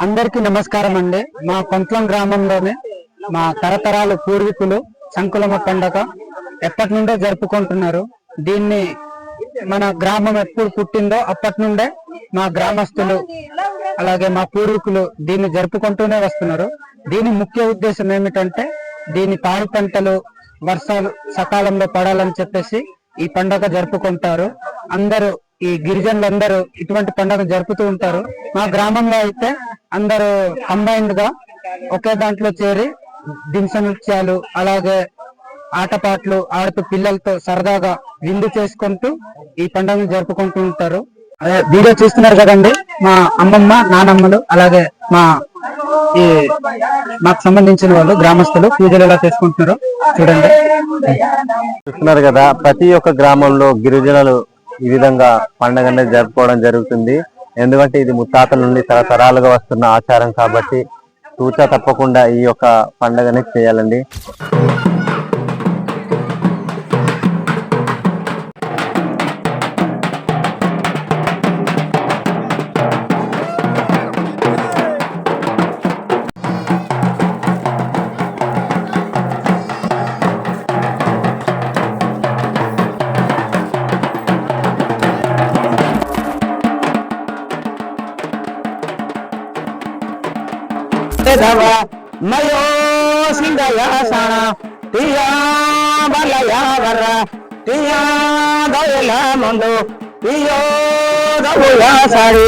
అందరికీ నమస్కారం అండి. మా కొంట్లం గ్రామంలోనే మా తరతరాలు పూర్వీకులు సంకులమ పండగ ఎప్పటి నుండో జరుపుకుంటున్నారు. దీన్ని మన గ్రామం ఎప్పుడు పుట్టిందో అప్పటి నుండే మా గ్రామస్తులు అలాగే మా పూర్వీకులు దీన్ని జరుపుకుంటూనే వస్తున్నారు. దీని ముఖ్య ఉద్దేశం ఏమిటంటే దీని పాడి పంటలు వర్షాలు సకాలంలో పడాలని చెప్పేసి ఈ పండగ జరుపుకుంటారు. అందరూ ఈ గిరిజనులందరూ ఇటువంటి పండుగ జరుపుతూ ఉంటారు. మా గ్రామంలో అయితే అందరూ కంబైన్డ్గా ఒకే దాంట్లో చేరి దింస నృత్యాలు అలాగే ఆటపాటలు ఆడుతూ పిల్లలతో సరదాగా విందు చేసుకుంటూ ఈ పండుగను జరుపుకుంటూ ఉంటారు. అదే వీడియో చూస్తున్నారు కదండి మా అమ్మమ్మ నానమ్మలు అలాగే మా ఈ మాకు సంబంధించిన వాళ్ళు గ్రామస్తులు పూజలు ఎలా చేసుకుంటున్నారు చూడండి. చూస్తున్నారు కదా ప్రతి ఒక్క గ్రామంలో గిరిజనులు ఈ విధంగా పండుగ అనేది జరుపుకోవడం జరుగుతుంది. ఎందుకంటే ఇది ముత్తాతల నుండి తరతరాలుగా వస్తున్న ఆచారం కాబట్టి తూచా తప్పకుండా ఈ యొక్క పండుగనే చేయాలండి. माधव मयो सिंधया सण, तिया बलया वर, तिया दयला मंदो तियो दबुया साड़ी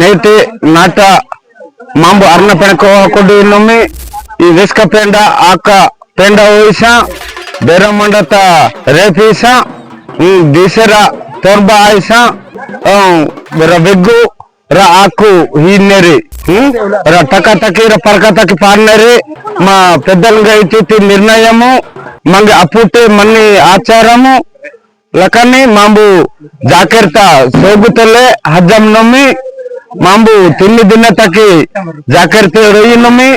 ನೈಟಿ ನಾಟ ಮಾಂಬು ಅರ್ಣ ಪೆಣಕ ಹಾಕೊಂಡು ಇನ್ನೊಮ್ಮೆ ఈ ವಿಸ್ಕ పెండ ఆక పెండ ಹೋಯ್ಸ బెరమండత రేపీసా ఈ ದಿಸರ తొర్బ ಆಯ್ಸ ర ಬೆಗ್ಗು ರ ఆకు హీనరి ర టక టకి ర పరక టకి పాడినరి మా పెద్దలు ఇచ్చి నిర్ణయము మంగి అప్పుటి మన్ని ఆచారము లకని మాంబు జాగ్రత్త సోగుతలే హజ్జం నమ్మి ಮಾಂಬು ತಿನ್ನಿ ದಿನತಕ್ಕೆ ಜಾಗ್ರತೆ ರೊಯ್ಯಿನೊಮ್ಮೆ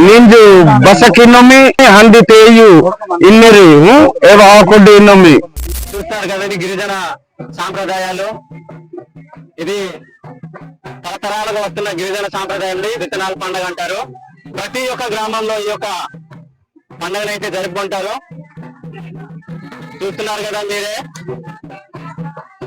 ನಿಂಜು ಬಸಕಿನೊಮ್ಮೆ ಹಂದಿ ತೇಯು ಇನ್ನೆರಿ ఏవ ఆకొడ్డు ఇన్నొమ్మి చూస్తారు కదండి గిరిజన సాంప్రదాయాలు ఇది తరతరాలుగా వస్తున్న గిరిజన సాంప్రదాయాలు విత్తనాల పండుగ అంటారు ప్రతి ఒక్క గ్రామంలో ఈ యొక్క పండుగను అయితే జరుపుకుంటారు చూస్తున్నారు కదా మీరే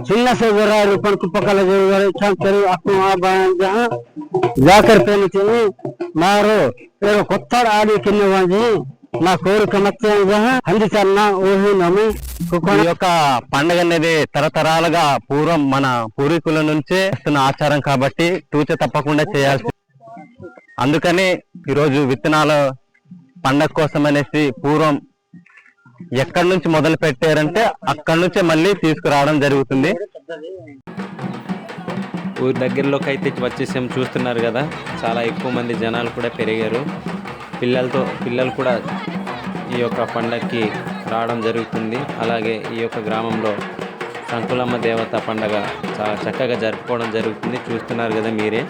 चिल्ला से जरा रूपन को पकड़ ले जरा छान करे आपको आ बाएं जहाँ जाकर पहले चाहिए मारो तेरे కొత్త ఆడి కింద వాజి నా కోరిక మత్యం జహా హంది చన్న ఓహి నమి ఈ యొక్క పండుగ అనేది తరతరాలుగా పూర్వం మన పూర్వీకుల నుంచే వస్తున్న ఆచారం కాబట్టి తూచ తప్పకుండా చేయాల్సి అందుకని ఈరోజు విత్తనాల పండగ కోసం అనేసి పూర్వం ఎక్కడి నుంచి మొదలు పెట్టారంటే అక్కడి నుంచే మళ్ళీ తీసుకురావడం జరుగుతుంది. ఊరి దగ్గరలోకి అయితే వచ్చేసాం చూస్తున్నారు కదా. చాలా ఎక్కువ మంది జనాలు కూడా పెరిగారు. పిల్లలతో పిల్లలు కూడా ఈ యొక్క పండగకి రావడం జరుగుతుంది. అలాగే ఈ యొక్క గ్రామంలో సంకులమ్మ దేవత పండగ చాలా చక్కగా జరుపుకోవడం జరుగుతుంది. చూస్తున్నారు కదా మీరే.